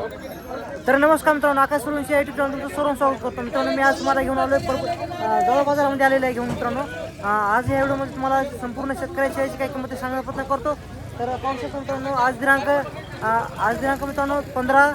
तर नमस्कार मित्रांनो आकाश सुरूंशी आय टी तुमचं सर्व स्वागत करतो. मित्रांनो मी आज तुम्हाला घेऊन आलो आहे जवळ बाजारामध्ये आलेलं आहे घेऊन मित्रांनो. आज या व्हिडिओमध्ये तुम्हाला संपूर्ण शेतकऱ्याची याची काही किंमत सांगण्याचा प्रयत्न करतो. तर पाहू शकतो मित्रांनो आज दिनांक आज दिनांक मित्रांनो पंधरा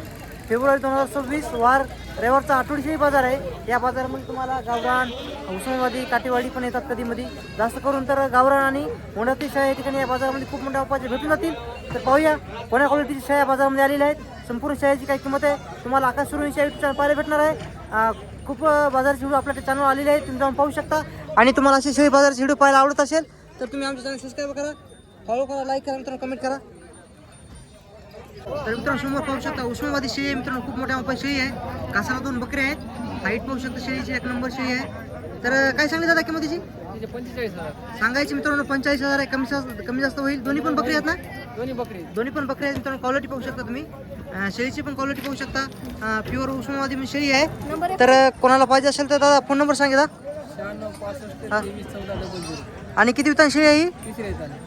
फेब्रुवारी दोन हजार सव्वीस वार रविवारचा आठवडीशाही बाजार आहे. या बाजारामध्ये तुम्हाला गावरान उस्मानाबादी काटेवाडी पण येतात कधीमध्ये. जास्त करून तर गावरान आणि मोडाती शाळा या ठिकाणी या बाजारामध्ये खूप मोठ्या उपाचे भेटून जातील. तर पाहूया कोण्या क्वालिटीची शाळा या बाजारामध्ये आलेल्या आहेत. संपूर्ण शाळेची काय किंमत आहे. तुम्हाला आकाश सुरूंच्या युट्यूब चॅनल पाहायला भेटणार आहे. खूप बाजारचे व्हिडिओ आपल्या चॅनल आलेले आहेत. तुम्ही जाऊन पाहू शकता. आणि तुम्हाला असे शेळी बाजारचे व्हिडिओ पाहायला आवडत असेल तर तुम्ही आमच्या चॅनल सबस्क्राईब करा. फॉलो करा लाईक करा मित्रांनो कमेंट करा. तर मित्रांनो समोर पाहू शकता उस्मानाबादी शेळी आहे. मित्रांनो खूप मोठ्या मोठ्या शेळी आहे. कासाला दोन बकरे आहेत. हाईट पाहू शकता शेळीची एक नंबर शेळी आहे. तर काय सांगली दादा किंमतीची? तिचे सांगायची मित्रांनो पंचेचाळीस हजार आहे. कमी जास्त कमी जास्त होईल. दोन्ही पण बकरी आहेत ना? दोन्ही बकरी दोन्ही पण बकरी आहेत. मित्रांनो क्वालिटी पाहू शकता तुम्ही. शेळीची पण क्वालिटी पाहू शकता. प्युअर उस्मानाबादी पण शेळी आहे. तर कोणाला पाहिजे असेल तर दादा फोन नंबर सांगा. आणि किती वितान शेळी आहे ही?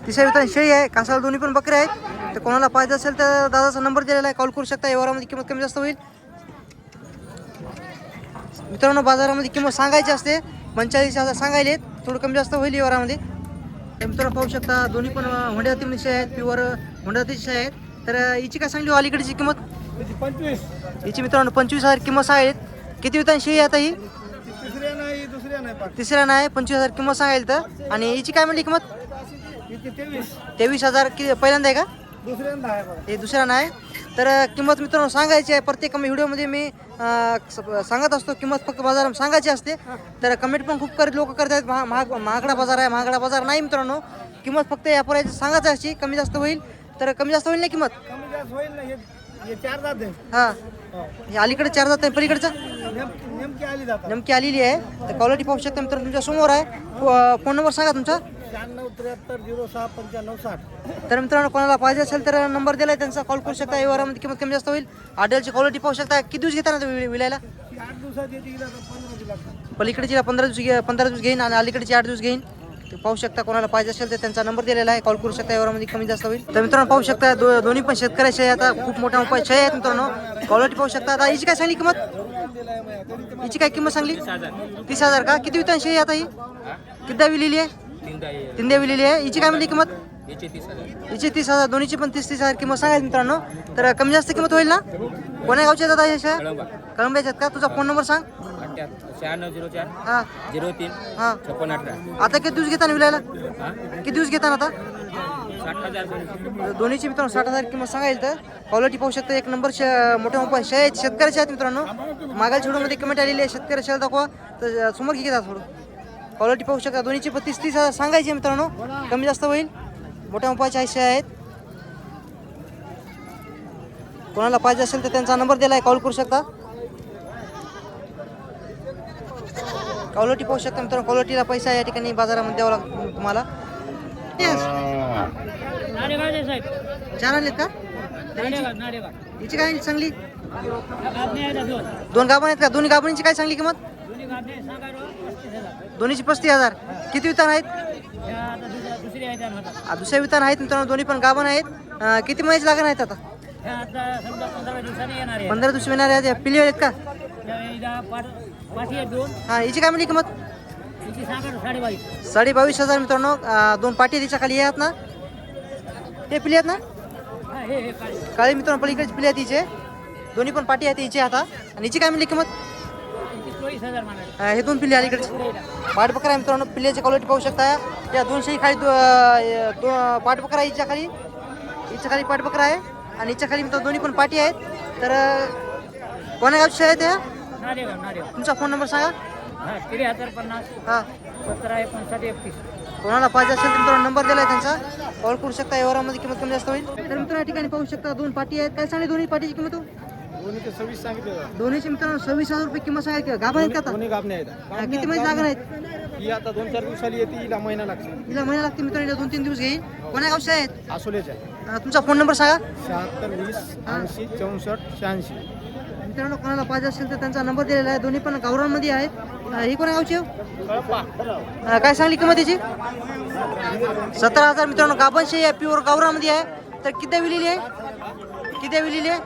तिसऱ्या वितान. शेळी आहे. कासाला दोन्ही पण बकरे आहेत. तर कोणाला पाहिजे असेल तर दादाचा नंबर दिलेला आहे. कॉल करू शकता. व्यवहारामध्ये किंमत कमी जास्त होईल. मित्रांनो बाजारामध्ये किंमत सांगायची असते. पंचेचाळीस हजार सांगायले थोडं कमी जास्त होईल व्यवहारामध्ये. तर मित्रांनो पाहू शकता दोन्ही पण होंड्या तिमणीचे आहेत. प्युअर होंड्या तिचे आहेत. तर हिची काय सांगली हो अलीकडची किंमत? पंचवीस. हिची मित्रांनो पंचवीस हजार किंमत सांगायलेत किती वितान शेळी आता ही? दुसऱ्या नाही पाच तिसऱ्या नाही पंचवीस हजार किंमत सांगायला तर आणि हिची काय म्हणली किंमत? तेवीस. हजार कि पहिल्यांदा आहे का? आहे हे दुसरा नाही. तर किंमत मित्रांनो सांगायची आहे. प्रत्येक व्हिडिओमध्ये मी अ, स- सांगत असतो. किंमत फक्त बाजार सांगायची असते. तर कमेंट पण खूप करत लोक करतात महा महाग महागडा बाजार आहे महागडा बाजार नाही मित्रांनो. किंमत फक्त या पर्यायची सांगायची असते. कमी जास्त होईल. तर कमी जास्त होईल ना किंमत? कमी जास्त होईल ना हे हे चार जात आहे. हां. हे अलीकडे चार जात आहे. पलीकडचं? नेमकी आली जातात. नेमकी आलेली आहे. तर क्वालिटी पाहू शकता मित्रांनो तुमच्यासमोर आहे. फो- फोन नंबर सांगा तुमचा. शहाण्णव त्र्याहत्तर झिरो सहा पंच्याण्णव साठ. तर मित्रांनो कोणाला पाहिजे असेल तर नंबर दिलाय त्यांचा. कॉल करू शकता. व्यवहारामध्ये किंमत कमी जास्त होईल. आडेलची क्वालिटी पाहू शकता. किती दिवस घेता ना विलायला? ती आठ दिवसात येते की जातात पंधरा पलीकडची पंधरा दिवस घे पंधरा दिवस घेईन आणि अलीकडची आठ दिवस घेईन. पाहू शकता कोणाला पाहिजे असेल तर त्यांचा नंबर दिलेला आहे. कॉल करू शकता यावरमध्ये कमी जास्त होईल. तर मित्रांनो पाहू शकता दो दोन्ही पण शेतकऱ्याचे आता खूप मोठा उपाय छय आहेत मित्रांनो. क्वालिटी पाहू शकता. आता हिची काय सांगली किंमत? हिची काय किंमत सांगली? तीस हजार का? किती वितांशी आहे आता ही? किती द्यावी लिहिली आहे? तीन द्यावी लिहिली आहे. हिची काय म्हणली किंमत? हिची तीस हजार. दोन्हीची पण तीस तीस हजार किंमत सांगायची मित्रांनो. तर कमी जास्त किंमत होईल ना? कोण्या गावच्या दादा आता कळंब्याच्या आहेत का? तुझा फोन नंबर सांग. शहाण्णव झिरो चार. हां. झिरो तीन. हां. छप्पन अठरा. आता किती दिवस घेताना विलायला? हा? किती दिवस घेताना आता? साठ हजार पर्यंत. दोन्हीची मित्रांनो साठ हजार किंमत सांगायला तर. क्वालिटी पाहू शकता एक नंबर मोठ्या मोठ्या शे आहेत शेतकऱ्याचे आहेत मित्रांनो. मागायला व्हिडिओमध्ये कमेंट आलेली आहे शेतकरी शेअर दाखवा. तर समोर घे घेतात थोडं. क्वालिटी पाहू शकता दोन्हीची पण तीस तीस हजार सांगायची आहे मित्रांनो. कमी जास्त होईल. मोठ्या मोठ्या शे आहेत. कोणाला पाहिजे असेल तर त्यांचा नंबर दिला आहे कॉल करू शकता. क्वालिटी पाहू शकता मित्रांनो. क्वालिटीला पैसा या ठिकाणी बाजारामध्ये द्यावा लागतो तुम्हाला. चार आणलेत का? हिची- काय चांगली दोन. गाभण आहेत का? दोन्ही गाभणीची काय चांगली किंमत? दोन्हीची पस्तीस हजार. किती वितान आहेत? दुसऱ्या वितान आहेत मित्रांनो दोन्ही पण गाभण आहेत. किती महिन्याची लागण आहेत आता? पंधरा दिवस येणार आहेत. पिली आहेत का? हा हिची काय म्हणली किंमत? साडे बावीस हजार मित्रांनो. दोन पाटी तिच्या खाली आहेत ना? ते पिली आहेत ना? काळे. मित्रांनो पलीकडे पिली आहेत तिचे दोन्ही पण पाटी आहेत हिचे आता. आणि हिची काय म्हणली किंमत? हे दोन पिल्ले अलीकडचे पाठबकरा आहे मित्रांनो पिल्ल्याची क्वालिटी पाहू शकता. या दोनशे खाली दो पाठबकरा हिच्या खाली. हिच्या खाली पाठबकरा आहे. आणि हिच्या खाली मित्रांनो दोन्ही पण पाटी आहेत. तर अं, कोण्या गावची आहे त्या तुमचा फोन नंबर सांगा. त्र्याहत्तर पन्नास. हां. सतरा एकोणसाठ एकतीस. कोणाला पाहिजे असेल तर मित्रांनो नंबर दिला आहे त्यांचा. कॉल करू शकता व्यवहारामध्ये किंमत कमी जास्त होईल. तर मित्रांनो या ठिकाणी पाहू शकता दोन पाटी आहेत. काय सांगली दोन्ही पाटीची किंमत हो? दोन्ही ते सव्वीस सांगितलं दोन्हीची मित्रांनो सव्वीस हजार रुपये किंमत सांगा गाभा आहेत का आता? दोन्ही गाभणे आहेत. हा, किती महिने लागणार आहेत? ही आता दोन चार दिवसाली येते हिला महिना लागतो. हिला महिना लागते मित्रांनो हिला दोन तीन दिवस घेईल कोण्या गावच्या आहेत? आसोलेच्या अं, तुमचा फोन नंबर सांगा. शहात्तर वीस ऐंशी चौसष्ट शहाऐंशी. मित्रांनो कोणाला पाहिजे असेल तर त्यांचा नंबर दिलेला आहे. दोन्ही पण गावरांमध्ये आहेत. ही कोणा गावची? हो? काय सांगली किंमत त्याची सतरा हजार मित्रांनो गाभणशी आहे प्युअर गावरामध्ये आहे. तर किती द्यावी लिहिली आहे? किती द्यावी लिहिली आहे?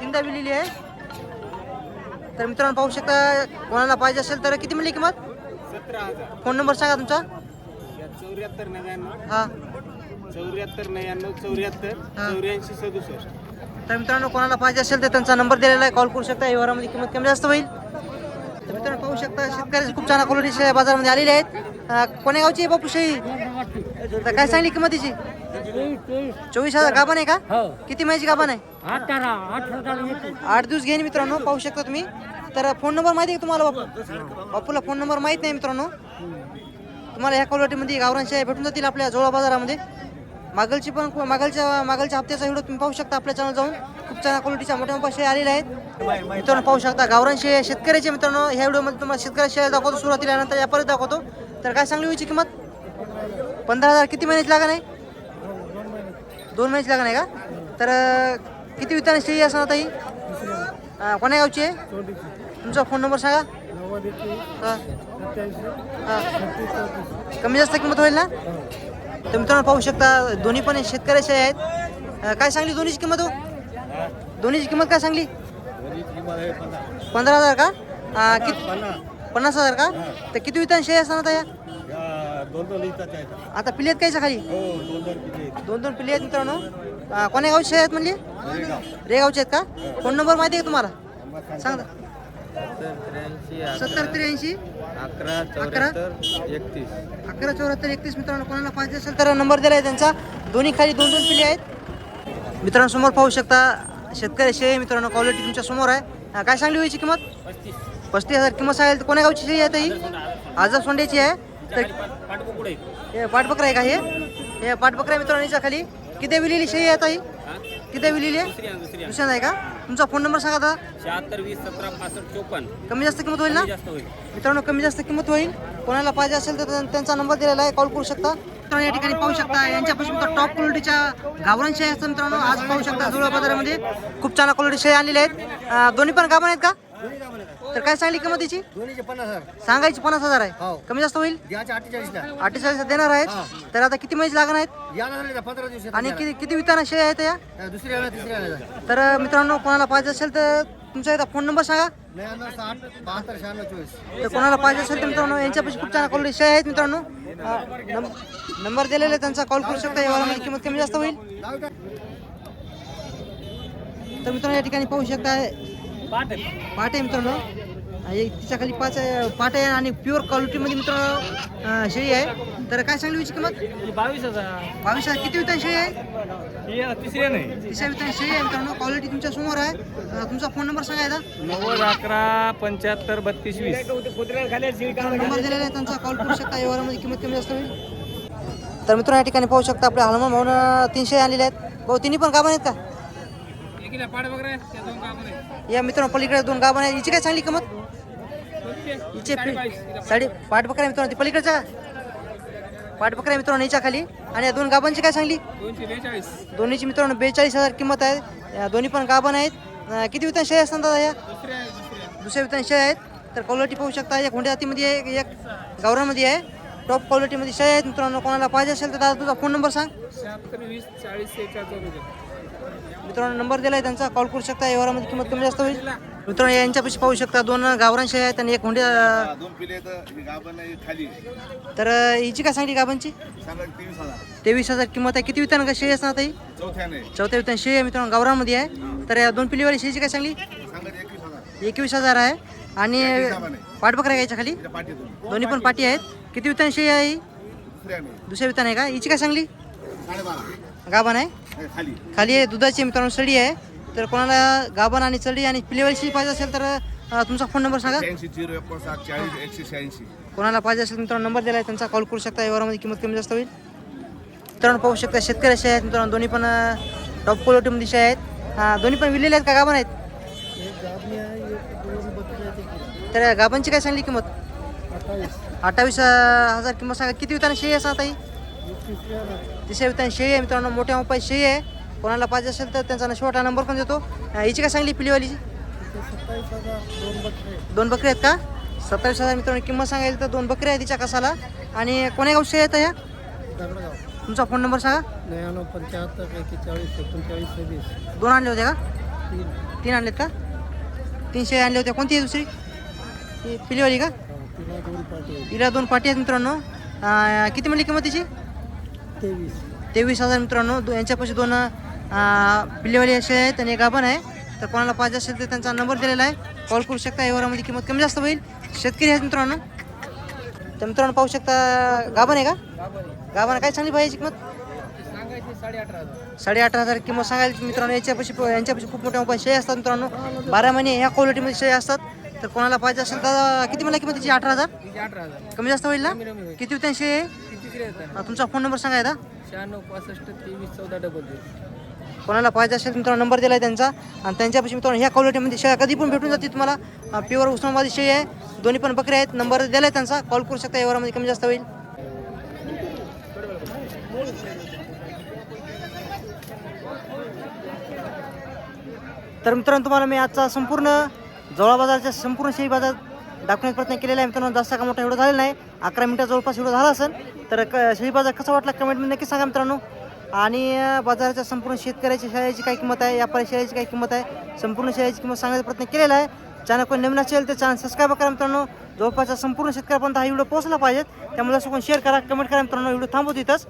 तीनदा विलेली आहे. तर मित्रांनो पाहू शकता कोणाला पाहिजे असेल तर किती मिळली किंमत? फोन नंबर सांगा तुमचा. चौऱ्याहत्तर नव्याण्णव. हां. चौऱ्याहत्तर नव्याण्णव चौऱ्याहत्तर. चौऱ्याऐंशी सदुसष्ट. तर मित्रांनो कोणाला पाहिजे असेल तर त्यांचा नंबर दिलेला आहे. कॉल करू शकता. व्यवहारामध्ये किंमत कमी जास्त होईल. तर मित्रांनो पाहू शकता शेतकऱ्याचे खूप छान क्वालिटी बाजारामध्ये आलेले आहेत. कोण्या गावची बापू शेळी? तर काय सांगली किंमत तिची चोवीस हजार गाभण आहे का? किती महिन्याची गाभण आहे? आठ दिवस घेईन मित्रांनो पाहू शकता तुम्ही. तर फोन नंबर माहिती आहे तुम्हाला बापू? बापूला फोन नंबर माहीत नाही मित्रांनो. तुम्हाला ह्या क्वालिटीमध्ये गावरान शेळ्या भेटून जातील आपल्या जोळा बाजारामध्ये. मागलची पण मागलच्या मागलच्या हप्त्याचा व्हिडिओ तुम्ही पाहू शकता आपल्या चॅनल जाऊन. खूप छान क्वालिटीच्या मोठ्या मोठ्या शेळ्या आलेले आहेत. मित्रांनो पाहू शकता गावरान शेळ्या शेतकऱ्याचे मित्रांनो ह्या व्हिडिओमध्ये तुम्हाला शेतकऱ्या शेअर दाखवतो सुरुवातीला नंतर या परत दाखवतो. तर काय सांगली होईची किंमत? पंधरा हजार. किती महिन्याची लागण आहे? दोन महिन्याची लागण आहे का? तर किती वितरण शेळी असणार ताई ही? कोण्या गावची आहे? तुमचा फोन नंबर सांगा. कमी जास्त किंमत होईल ना? तर मित्रांनो पाहू शकता दोन्ही पण शेतकऱ्याचे आहेत. काय सांगली दोन्हीची किंमत हो? दोन्हीची किंमत काय सांगली? पंधरा हजार का? किती पन्नास हजार का? तर किती वितान शेळी असणार या? दोन दोन लिहितात आहेत आता पिले आहेत कायच्या खाली? हो दोन दोन पिले आहेत मित्रांनो. कोण्या गावचे आहेत म्हणले? रेगावचे आहेत का? फोन नंबर माहिती आहे का तुम्हाला? सांगा. सत्तर त्र्याऐंशी अकरा अकरा एकतीस. अकरा चौऱ्याहत्तर एकतीस मित्रांनो कोणाला पाहिजे असेल तर नंबर दिला आहे त्यांचा. दोन्ही खाली दोन दोन पिले आहेत. मित्रांनो समोर पाहू शकता शेतकरी शेळी मित्रांनो क्वालिटी तुमच्यासमोर आहे. काय सांगली व्हायची किंमत? पस्तीस. हजार किंमत सांगेल तर कोण्या गावची शेळी आहे ताई आजार सोंड्याची आहे. तर हे पाटबकरा आहे का हे? हे पाटबकरा आहे मित्रांनो याच्या खाली. किती विलेली शेळी आहे ताई किती विलेली आहे. दुसऱ्यांदा आहे का? तुमचा फोन नंबर सांगा आता. शहात्तर वीस सतरा पासष्ट चोपन्न. कमी जास्त किंमत होईल ना? जास्त होईल. मित्रांनो कमी जास्त किंमत होईल. कोणाला पाहिजे असेल तर त्यां- त्यांचा नंबर दिलेला आहे. कॉल करू शकता. मित्रांनो या ठिकाणी पाहू शकता यांच्यापाशी मित्र टॉप क्वालिटीच्या गावरान शेळ्या असतात मित्रांनो आज पाहू शकता जुळा बाजारामध्ये. खूप छान क्वालिटी शेळ्या आणलेल्या आहेत. अं, दोन्ही पण गाभण आहेत का? तर काय सांगली किंमत त्याची दोन्हीचे पन्नास हजार. सांगायची पन्नास हजार आहे. हो. कमी जास्त होईल? अठ्ठेचाळीसला. अठ्ठेचाळीस देणार आहेत. तर आता किती महिन्याची लागण आहेत? या झाले पंधरा दिवस आणि किती किती विताना शेळ्या आहेत या? दुसऱ्या वेळा तिसऱ्या वेळेला. तर अं, मित्रांनो कोणाला पाहिजे असेल तर तुमचा एकदा फोन नंबर सांगा. नव्याण्णव साठ बहात्तर शहाण्णव चोवीस. तर कोणाला पाहिजे असेल तर मित्रांनो यांच्यापाशी खूप छान क्वालिटी शेळ्या आहेत मित्रांनो. अं, नंब- नंबर दिलेला आहे त्यांचा कॉल करू शकता. यावर किंमत कमी जास्त होईल. तर मित्रांनो या ठिकाणी पाहू शकता पाट आहे. मित्रांनो. तिच्या खाली पाच आहे- पाट आहे आणि प्युअर क्वालिटीमध्ये मित्रांनो शेळी आहे. तर काय सांगली याची किंमत? बावीस हजार. बावीस हजार. किती वितान शेळी? आहे तिसऱ्या नाही. तिसऱ्या वितान शेळी आहे मित्रांनो. क्वालिटी तुमच्यासमोर आहे. तुमचा फोन नंबर सांगायचा नव्वद अकरा पंच्याहत्तर बत्तीस वीस. नंबर दिलेला आहे त्यांचा. कॉल करू शकता. व्यवहारामध्ये किंमत कमी जास्त होईल. तर मित्रांनो या ठिकाणी पाहू शकता आपल्या हनुमान भाऊन तीनशे आणलेले आहेत. भाऊ तिन्ही पण गाभण आहेत का? या मित्रांनो पलीकडे दोन गाभण आहेत. हिची काय चांगली किंमत? हिचे साडी पाठ बकरा आहे मित्रांनो ती पलीकडचा. पाठ बकरा आहे मित्रांनो हिच्या खाली. आणि या दोन गाभांची काय सांगली? दोन्हीची मित्रांनो बेचाळीस हजार किंमत आहे. या दोन्ही पण गाभण आहेत. किती विधान शेळ्या असतात दादा या? दुसऱ्या विधान शेळ्या आहेत. तर क्वालिटी पाहू शकता. एक हुंड्या जातीमध्ये आहे एक गावरामध्ये आहे. टॉप क्वालिटीमध्ये शेळ्या आहेत. मित्रांनो कोणाला पाहिजे असेल तर दादा तुझा फोन नंबर सांग. शहात्तर वीस चाळीस मित्रांनो नंबर दिला आहे त्यांचा. कॉल करू शकता व्यवहारामध्ये किंमत कमी जास्त होईल. मित्रांनो यांच्यापाशी पाहू शकता दोन गावरान शेळ्या आहेत आणि एक हुंडी तर ही हिची काय सांगली सांगा तेवीस हजार. किंमत आहे. किती विधान का शेळी असणार ताई चौथ्या विधान शेळी आहे मित्रांनो गावरामध्ये आहे. तर या दोन पिलीवाली शेळीची काय सांगली? सांगा एकवीस हजार. आहे. आणि. पाठबकऱ्या घ्यायच्या खाली? दोन्ही. पण पाटी आहेत. किती वितान शेळी आहे ही? दुसऱ्या वितान आहे का? हिची काय सांगली? गाभण आहे? हे खाली. खाली आहे दुधाची मित्रांनो सडी आहे. तर कोणाला गाभण आणि चडी आणि पिलेवाली शेळी पाहिजे असेल तर तुमचा फोन नंबर सांगा. झिरो एकोणसाठ चाळीस एकशे शहाऐंशी. कोणाला पाहिजे असेल मित्रांनो नंबर दिला आहे त्यांचा कॉल करू शकता. व्यवहारामध्ये किंमत कमी जास्त होईल. मित्रांनो पाहू शकता शेतकरी शेळ्या आहेत. मित्रांनो दोन्ही पण टॉप क्वालिटीमध्ये शेळ्या आहेत. अं, दोन्ही पण विलेले आहेत का गाभण आहेत? तर गाभांची काय सांगली किंमत? अठ्ठावीस. हजार किंमत सांगा. किती विताना शेळी असणार ताई तिसऱ्या विताना शेळी आहे मित्रांनो मोठ्या मोपाई शेळी आहे. कोणाला पाहिजे असेल तर त्यांचा छोटा नंबर पण देतो. हिची काय सांगली पिलीवालीची? दोन बकरी आहेत का? सत्तावीस हजार मित्रांनो किंमत सांगायला तर दोन बकरी आहेत तिच्या कसाला आणि कोण्या गाव शेळी आहेत ह्या? तुमचा फोन नंबर सांगा. नव्याण्णव पंच्याहत्तर एक्केचाळीस एकोणचाळीस सव्वीस. दोन आणले होते का? तीन. तीन आणलेत का? तीन शेळ्या आणल्या होत्या कोणती आहे दुसरी? ही पिलीवाली का? तिला दोन पाटी आहेत मित्रांनो. अं, किती म्हणली किंमत तिची? तेवीस. हजार मित्रांनो दो यांच्यापाशी दोन पिल्लेवाली असे आहेत आणि एक गाभण आहे. तर कोणाला पाहिजे असेल तर त्यांचा नंबर दिलेला आहे. कॉल करू शकता व्यवहारामध्ये किंमत कमी जास्त होईल. शेतकरी आहेत मित्रांनो. तर मित्रांनो पाहू शकता गाभण आहे का? गाभण काय चांगली पाहिजे किंमत सांगायची साडे अठरा हजार किंमत सांगायला मित्रांनो याच्यापाशी यांच्यापाशी खूप मोठ्या मोठ्या शेळ्या असतात मित्रांनो. बारा महिने ह्या क्वालिटीमध्ये शेळ्या असतात. तर कोणाला पाहिजे असेल तर किती मला किंमत तिची अठरा हजार? तिचे अठरा हजार. कमी जास्त होईल ना? किती त्यांशी तुमचा फोन नंबर सांगा एकदा. शहाण्णव पासष्ट तेवीस चौदा डबल झिरो कोणाला पाहिजे असेल मित्रांनो नंबर दिला आहे त्यांचा. आणि त्यांच्यापाशी मित्रांनो ह्या क्वालिटीमध्ये शेळ्या कधी पण भेटून जाते तुम्हाला. प्युअर उस्मानाबादी शेळी आहे. दोन्ही पण बकरी आहेत. नंबर दिला आहे त्यांचा. कॉल करू शकता यावरामध्ये कमी जास्त होईल. तर मित्रांनो तुम्हाला मी आजचा संपूर्ण जवळ बाजारच्या संपूर्ण शेळी बाजार दाखवण्याचा प्रयत्न केलेला आहे. मित्रांनो जास्त का मोठा एवढं झालेला नाही. अकरा मिनिटं जवळपास एवढं झाला असेल. तर क शेळी बाजार कसा वाटला कमेंटमध्ये नक्की सांगा मित्रांनो. आणि बाजाराच्या संपूर्ण शेतकऱ्याची शेळ्याची काय किंमत आहे? व्यापारी शेळ्याची काय किंमत आहे? संपूर्ण शेळ्याची किंमत सांगण्याचा प्रयत्न केलेला आहे. चॅनल कोण नवीन असेल तर चॅनल सबस्क्राईब करा मित्रांनो. जवळपासच्या संपूर्ण शेतकऱ्यापर्यंत हा व्हिडिओ पोहोचला पाहिजेत. त्यामुळे असं कोण शेअर करा कमेंट करा मित्रांनो. व्हिडिओ थांबवत इथंच.